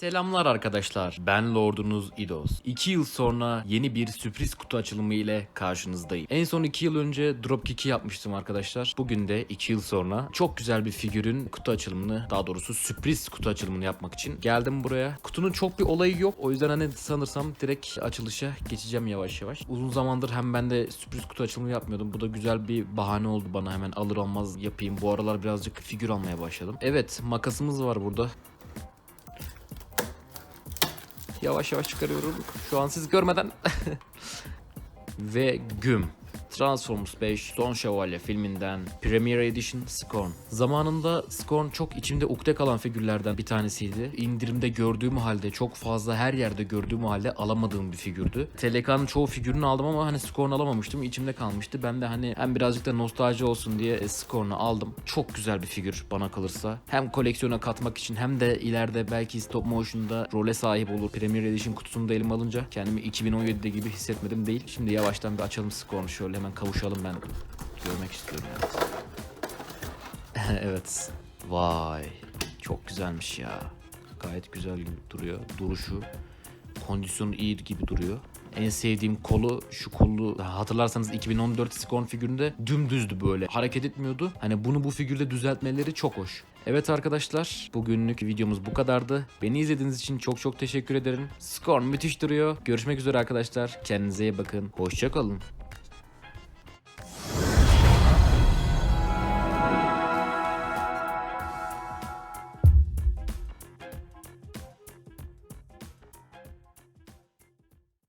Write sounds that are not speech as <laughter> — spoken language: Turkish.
Selamlar arkadaşlar. Ben Lordunuz Idos. 2 yıl sonra yeni bir sürpriz kutu açılımı ile karşınızdayım. En son 2 yıl önce Dropkick'i yapmıştım arkadaşlar. Bugün de 2 yıl sonra çok güzel bir figürün kutu açılımını, daha doğrusu sürpriz kutu açılımını yapmak için geldim buraya. Kutunun çok bir olayı yok. O yüzden hani sanırsam direkt açılışa geçeceğim yavaş yavaş. Uzun zamandır hem ben de sürpriz kutu açılımı yapmıyordum. Bu da güzel bir bahane oldu bana hemen alır almaz yapayım. Bu aralar birazcık figür almaya başladım. Evet makasımız var burada. Yavaş yavaş çıkarıyorum. Şu an siz görmeden. <laughs> Ve güm. Transformers 5 Son Şövalye filminden Premier Edition Scorn. Zamanında Scorn çok içimde ukde kalan figürlerden bir tanesiydi. İndirimde gördüğüm halde çok fazla her yerde gördüğüm halde alamadığım bir figürdü. TLK'nın çoğu figürünü aldım ama hani Scorn alamamıştım. içimde kalmıştı. Ben de hani hem birazcık da nostalji olsun diye e, Scorn'u aldım. Çok güzel bir figür bana kalırsa. Hem koleksiyona katmak için hem de ileride belki stop motion'da role sahip olur. Premier Edition kutusunu da elime alınca kendimi 2017'de gibi hissetmedim değil. Şimdi yavaştan bir açalım Scorn'u şöyle hemen kavuşalım ben. Görmek istiyorum yani. <laughs> evet. Vay. Çok güzelmiş ya. Gayet güzel gibi duruyor. Duruşu. Kondisyonu iyi gibi duruyor. En sevdiğim kolu şu kolu hatırlarsanız 2014 Scorn figüründe dümdüzdü böyle. Hareket etmiyordu. Hani bunu bu figürde düzeltmeleri çok hoş. Evet arkadaşlar bugünlük videomuz bu kadardı. Beni izlediğiniz için çok çok teşekkür ederim. Scorn müthiş duruyor. Görüşmek üzere arkadaşlar. Kendinize iyi bakın. Hoşçakalın.